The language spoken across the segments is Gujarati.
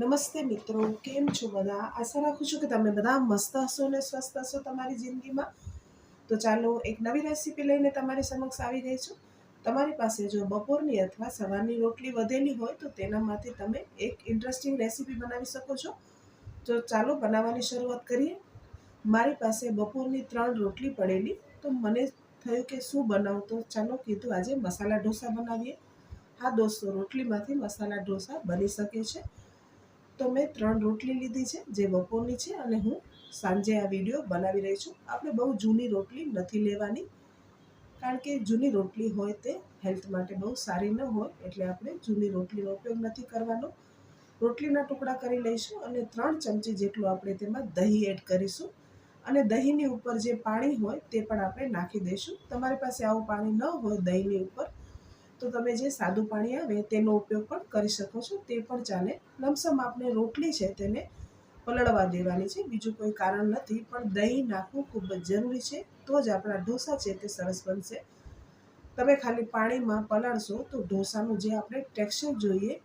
નમસ્તે મિત્રો, કેમ છો બધા? આશા રાખું છું કે તમે બધા મસ્ત હશો ને સ્વસ્થ હશો તમારી જિંદગીમાં? તો ચાલો એક નવી રેસીપી લઈને તમારી સમક્ષ આવી ગઈ છું. તમારી પાસે જો બપોરની અથવા સવારની રોટલી વધેલી હોય તો તેનામાંથી તમે એક ઇન્ટરેસ્ટિંગ રેસીપી બનાવી શકો છો. તો ચાલો બનાવવાની શરૂઆત કરીએ. મારી પાસે બપોરની ત્રણ રોટલી પડેલી, તો મને થયું કે શું બનાવું? તો ચાલો કીધું આજે મસાલા ઢોસા બનાવીએ. હા દોસ્તો, રોટલીમાંથી મસાલા ઢોસા બની શકે છે. તો મેં ત્રણ રોટલી લીધી છે, જે બપોરની છે અને હું સાંજે આ વીડિયો બનાવી રહી છું. આપણે બહુ જૂની રોટલી નથી લેવાની, કારણ કે જૂની રોટલી હોય તે હેલ્થ માટે બહુ સારી ન હોય, એટલે આપણે જૂની રોટલીનો ઉપયોગ નથી કરવાનો. રોટલીના ટુકડા કરી લઈશું અને ત્રણ ચમચી જેટલું આપણે તેમાં દહીં એડ કરીશું. અને દહીંની ઉપર જે પાણી હોય તે પણ આપણે નાખી દઈશું. તમારી પાસે આવું પાણી ન હોય દહીંની ઉપર તો તમે જે સાદું પાણી આવે તેનો ઉપયોગ પણ કરી શકો છો. તે પણ ચાલે. લમસમ આપણે રોટલી છે તેને પલળવા દેવાની છે. બીજું કોઈ કારણ નથી, પણ દહીં નાખવું ખૂબ જ જરૂરી છે. તો જ આપણા ઢોસા છે તે સરસ બનશે. તમે ખાલી પાણીમાં પલાળશો તો ઢોસાનું જે આપણે ટેક્સચર જોઈએ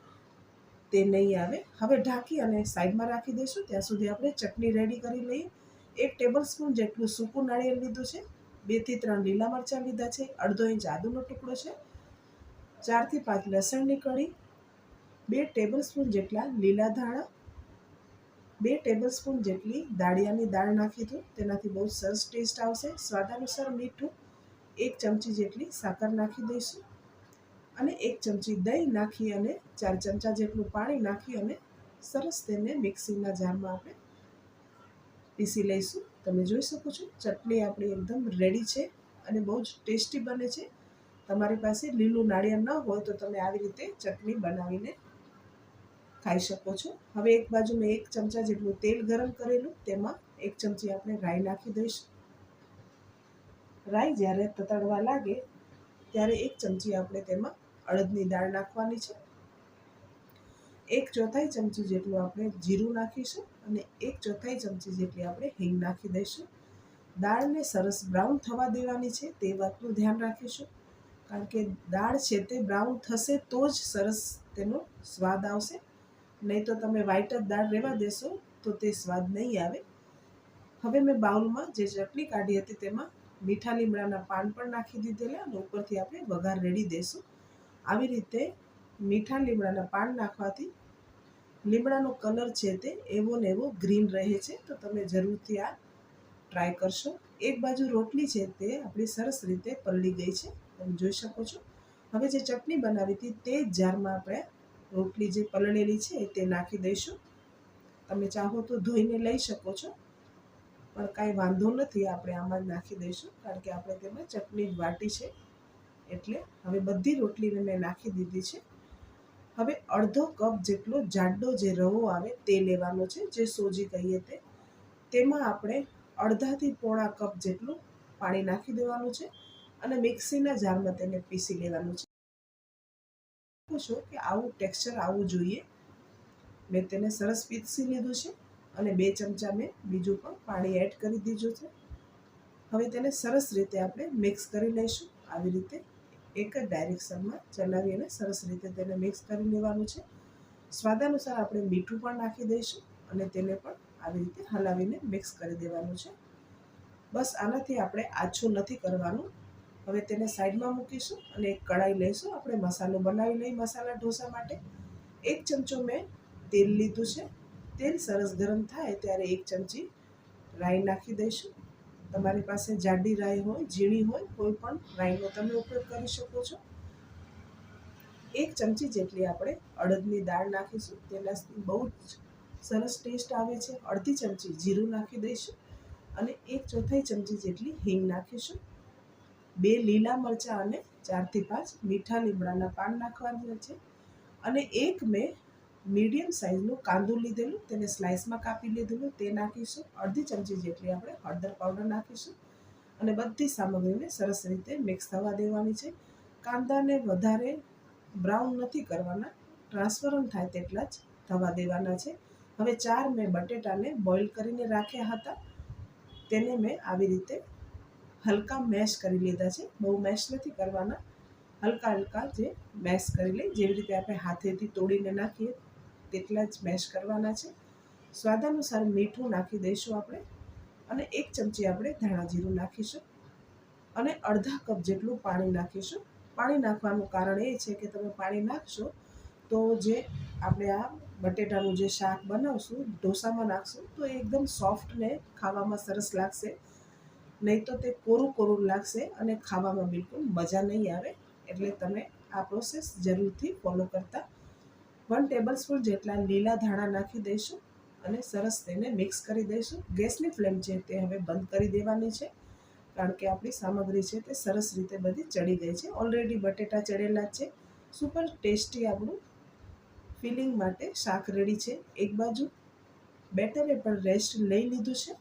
તે નહીં આવે. હવે ઢાંકી અને સાઈડમાં રાખી દઈશું. ત્યાં સુધી આપણે ચટણી રેડી કરી લઈએ. એક ટેબલ સ્પૂન જેટલું સૂકું નાળિયેર લીધું છે. બેથી ત્રણ લીલા મરચાં લીધા છે. અડધો ઇંચ આદુનો ટુકડો છે. ચારથી પાંચ લસણની કળી, બે ટેબલ સ્પૂન જેટલા લીલા ધાણા, બે ટેબલ સ્પૂન જેટલી દાળિયાની દાળ નાખી દઉં તેનાથી બહુ સરસ ટેસ્ટ આવશે. સ્વાદ અનુસાર મીઠું એક ચમચી જેટલી સાકર નાખી દઈશું અને એક ચમચી દહીં નાખી અને ચાર ચમચા જેટલું પાણી નાખી અને સરસ તેને મિક્સીના જારમાં આપણે પીસી લઈશું. તમે જોઈ શકો છો, ચટણી આપણી એકદમ રેડી છે અને બહુ જ ટેસ્ટી બને છે. તમારી પાસે લીલું નાળિયેર ન હોય તો તમે આવી રીતે ચટણી બનાવીને ખાઈ શકો છો. હવે એક બાજુ મેં એક ચમચા જેટલું તેલ ગરમ કરેલું, તેમાં એક ચમચી આપણે રાઈ નાખી દઈશું. રાઈ જ્યારે તતડવા લાગે, ત્યારે એક ચમચી આપણે તેમાં અડદની દાળ નાખવાની છે. એક ચોથાઈ ચમચી જેટલું આપણે જીરું નાખીશું અને એક ચોથાઈ ચમચી જેટલી આપણે હિંગ નાખી દઈશું. દાળને સરસ બ્રાઉન થવા દેવાની છે, તે વાતનું ધ્યાન રાખીશું. કારણ કે દાળ છે તે બ્રાઉન થશે તો જ સરસ તેનો સ્વાદ આવશે. નહીં તો તમે વ્હાઈટ જ દાળ રહેવા દેશો તો તે સ્વાદ નહીં આવે. હવે મેં બાઉલમાં જે ચટણી કાઢી હતી તેમાં મીઠા લીમડાના પાન પણ નાખી દીધેલા અને ઉપરથી આપણે વઘાર રેડી દઈશું આવી રીતે મીઠા લીમડાના પાન નાખવાથી લીમડાનો કલર છે તે એવો ને એવો ગ્રીન રહે છે. તો તમે જરૂરથી આ ટ્રાય કરશો. એક બાજુ રોટલી છે તે આપણી સરસ રીતે પલળી ગઈ છે. તમે જોઈ શકો છો. હવે જે ચટણી બનાવી હતી તે જારમાં આપણે રોટલી જે પલળેલી છે તે નાખી દઈશું. તમે ચાહો તો ધોઈને લઈ શકો છો. પણ કાંઈ વાંધો નથી, આપણે આમાં જ નાખી દઈશું, કારણ કે આપણે તેમાં ચટણી જ વાટી છે. એટલે હવે બધી રોટલીને મેં નાખી દીધી છે. હવે અડધો કપ જેટલો જાડો જે રવો આવે તે લેવાનો છે, જે સોજી કહીએ તેમાં આપણે અડધાથી પોણા કપ જેટલું પાણી નાખી દેવાનું છે. અને મિક્સીના જારમાં તેને પીસી લેવાનું છે. છો કે આવું ટેક્સચર આવવું જોઈએ. મેં તેને સરસ પીસી લીધું છે અને બે ચમચા મેં બીજું પણ પાણી એડ કરી દીધું છે. હવે તેને સરસ રીતે આપણે મિક્સ કરી લઈશું. આવી રીતે એક જ ડાયરેક્શનમાં ચલાવી અને સરસ રીતે તેને મિક્સ કરી લેવાનું છે. સ્વાદાનુસાર આપણે મીઠું પણ નાખી દઈશું અને તેને પણ આવી રીતે હલાવીને મિક્સ કરી દેવાનું છે. બસ આનાથી આપણે આછું નથી કરવાનું. હવે તેને સાઈડમાં મૂકીશું અને એક કઢાઈ લઈશું. આપણે મસાલો બનાવી લઈ મસાલા ઢોસા માટે. એક ચમચો મેં તેલ લીધું છે. તેલ સરસ ગરમ થાય ત્યારે એક ચમચી રાઈ નાખી દઈશું. તમારી પાસે જાડી રાઈ હોય, ઝીણી હોય, કોઈ પણ રાઈનો તમે ઉપયોગ કરી શકો છો. એક ચમચી જેટલી આપણે અડદની દાળ નાખીશું. તેનાથી બહુ જ સરસ ટેસ્ટ આવે છે. અડધી ચમચી જીરું નાખી દઈશું અને એક ચોથાઈ ચમચી જેટલી હિંગ નાખીશું. બે લીલા મરચાં અને ચારથી પાંચ મીઠા લીમડાના પાન નાખવાના છે. અને એક મેં મીડિયમ સાઇઝનું કાંદું લીધેલું, તેને સ્લાઇસમાં કાપી લીધેલું, તે નાખીશું. અડધી ચમચી જેટલી આપણે હળદર પાવડર નાખીશું. અને બધી સામગ્રીને સરસ રીતે મિક્સ થવા દેવાની છે. કાંદાને વધારે બ્રાઉન નથી કરવાના ટ્રાન્સફરન થાય તેટલા જ થવા દેવાના છે. હવે ચાર મેં બટેટાને બોઇલ કરીને રાખ્યા હતા. તેને મેં આવી રીતે હલકા મેશ કરી લીધા છે. બહુ મેશ નથી કરવાના. હલકા હલકા જે મેશ કરી લઈ જેવી રીતે આપણે હાથેથી તોડીને નાખીએ, તેટલા જ મેશ કરવાના છે. સ્વાદ અનુસાર મીઠું નાખી દઈશું આપણે અને એક ચમચી આપણે ધાણા જીરું નાખીશું અને અડધા કપ જેટલું પાણી નાખીશું. પાણી નાખવાનું કારણ એ છે કે તમે પાણી નાખશો તો જે આપણે આ બટેટાનું જે શાક બનાવશું, ઢોસામાં નાખશું તો એકદમ સોફ્ટ ને ખાવામાં સરસ લાગશે. નહીં તો તે કોરું કોરું લાગશે અને ખાવામાં બિલકુલ મજા નહીં આવે, એટલે તમે આ પ્રોસેસ જરૂરથી ફોલો કરતા વન ટેબલ સ્પૂન જેટલા લીલા ધાણા નાખી દઈશું અને સરસ તેને મિક્સ કરી દઈશું. ગેસની ફ્લેમ છે તે હવે બંધ કરી દેવાની છે, કારણ કે આપણી સામગ્રી છે તે સરસ રીતે બધી ચડી ગઈ છે. ઓલરેડી બટેટા ચડેલા છે. સુપર ટેસ્ટી આપણું ફિલિંગ માટે શાક રેડી છે. એક બાજુ બેટરે પણ રેસ્ટ લઈ લીધું છે.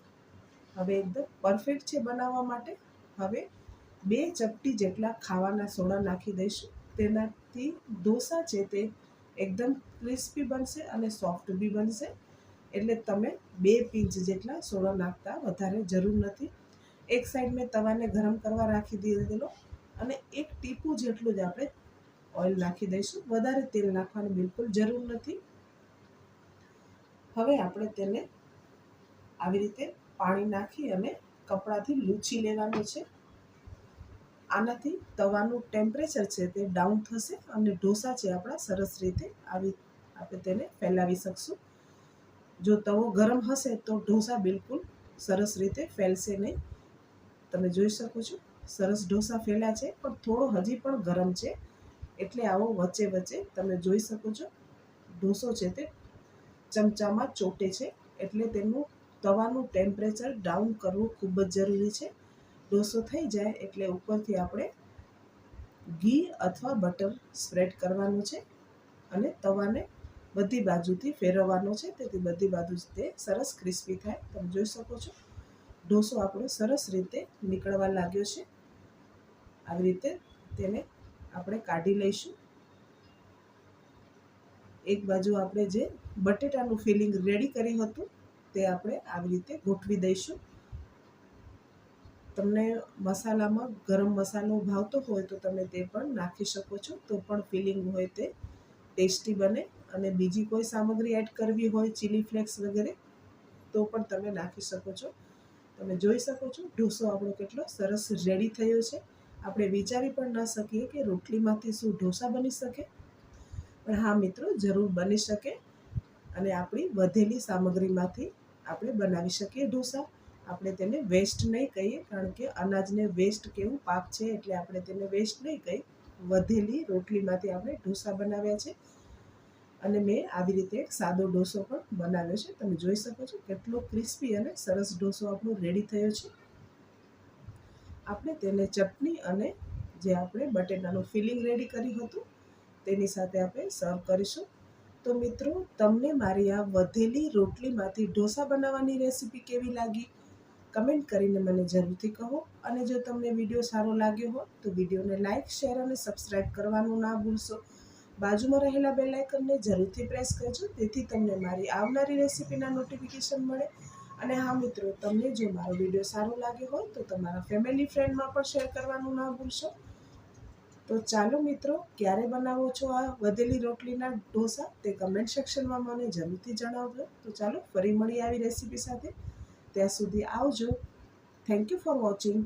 હવે એકદમ પરફેક્ટ છે બનાવવા માટે. હવે બે ચપટી જેટલા ખાવાના સોડા નાખી દઈશું. તેનાથી ઢોસા છે તે એકદમ ક્રિસ્પી બનશે અને સોફ્ટ બી બનશે. એટલે તમે બે પિંચ જેટલા સોડા નાખતા વધારે જરૂર નથી. એક સાઈડ મેં તવાને ગરમ કરવા રાખી દીધેલો અને એક ટીપું જેટલું જ આપણે ઓઇલ નાખી દઈશું. વધારે તેલ નાખવાની બિલકુલ જરૂર નથી. હવે આપણે તેને આવી રીતે પાણી નાખી અને કપડાથી લૂછી લેવાનું છે. આનાથી તવાનું ટેમ્પરેચર છે તે ડાઉન થશે અને ઢોસા છે આપણા સરસ રીતે આવી, આપણે તેને ફેલાવી શકશું. જો તવો ગરમ હશે તો ઢોસા બિલકુલ સરસ રીતે ફેલશે નહીં. તમે જોઈ શકો છો, સરસ ઢોસા ફેલ્યા છે, પણ થોડો હજી પણ ગરમ છે. એટલે આવો વચ્ચે વચ્ચે તમે જોઈ શકો છો, ઢોસો છે તે ચમચામાં ચોટે છે, એટલે તેનું તવાનું ટેમ્પરેચર ડાઉન કરવું ખૂબ જ જરૂરી છે. ઢોસો થઈ જાય એટલે ઉપરથી આપણે ઘી અથવા બટર સ્પ્રેડ કરવાનું છે અને તવાને બધી બાજુથી ફેરવવાનો છે. તેથી બધી બાજુ તે સરસ ક્રિસ્પી થાય. તમે જોઈ શકો છો. ઢોસો આપણો સરસ રીતે નીકળવા લાગ્યો છે. આવી રીતે તેને આપણે કાઢી લઈશું. એક બાજુ આપણે જે બટેટાનું ફિલિંગ રેડી કર્યું હતું તે આપણે આવી રીતે ગોઠવી દઈશું. તમને મસાલામાં ગરમ મસાલો ભાવતો હોય તો તમે તે પણ નાખી શકો છો. તો પણ ફિલિંગ હોય તે ટેસ્ટી બને. અને બીજી કોઈ સામગ્રી એડ કરવી હોય, ચીલી ફ્લેક્સ વગેરે, તો પણ તમે નાખી શકો છો. તમે જોઈ શકો છો, ઢોસો આપણો કેટલો સરસ રેડી થયો છે. આપણે વિચારી પણ ન શકીએ કે રોટલીમાંથી શું ઢોસા બની શકે. પણ હા મિત્રો, જરૂર બની શકે. અને આપણી વધેલી સામગ્રીમાંથી આપણે બનાવી શકીએ ઢોસા. આપણે તેને વેસ્ટ નહીં કહીએ, કારણ કે અનાજને વેસ્ટ કેવું પાક છે એટલે આપણે તેને વેસ્ટ નહીં કહી વધેલી રોટલીમાંથી આપણે ઢોસા બનાવ્યા છે. અને મેં આવી રીતે એક સાદો ઢોસો પણ બનાવ્યો છે. તમે જોઈ શકો છો કેટલો ક્રિસ્પી અને સરસ ઢોસો આપણો રેડી થયો છે. આપણે તેને ચટણી અને જે આપણે બટેટાનું ફિલિંગ રેડી કર્યું હતું, તેની સાથે આપણે સર્વ કરીશું. તો મિત્રો, તમને મારી આ વધેલી રોટલીમાંથી ઢોસા બનાવવાની રેસીપી કેવી લાગી? કમેન્ટ કરીને મને જરૂરથી કહો. અને જો તમને વીડિયો સારો લાગ્યો હોય તો વિડીયોને લાઇક શેર અને સબસ્ક્રાઈબ કરવાનું ના ભૂલશો. બાજુમાં રહેલા બેલ આઇકનને જરૂરથી પ્રેસ કરજો તેથી તમને મારી આવનારી રેસીપીના નોટિફિકેશન મળે. અને હા મિત્રો, તમને જો મારો વીડિયો સારો લાગ્યો હોય તો તમારા ફેમિલી, ફ્રેન્ડમાં પણ શેર કરવાનું ના ભૂલશો. તો ચાલો મિત્રો, ક્યારે બનાવો છો આ વધેલી રોટલીના ઢોસા તે કમેન્ટ સેક્શનમાં મને જરૂરથી જણાવજો. તો ચાલો ફરી મળી આવી રેસીપી સાથે. ત્યાં સુધી આવજો. Thank you for watching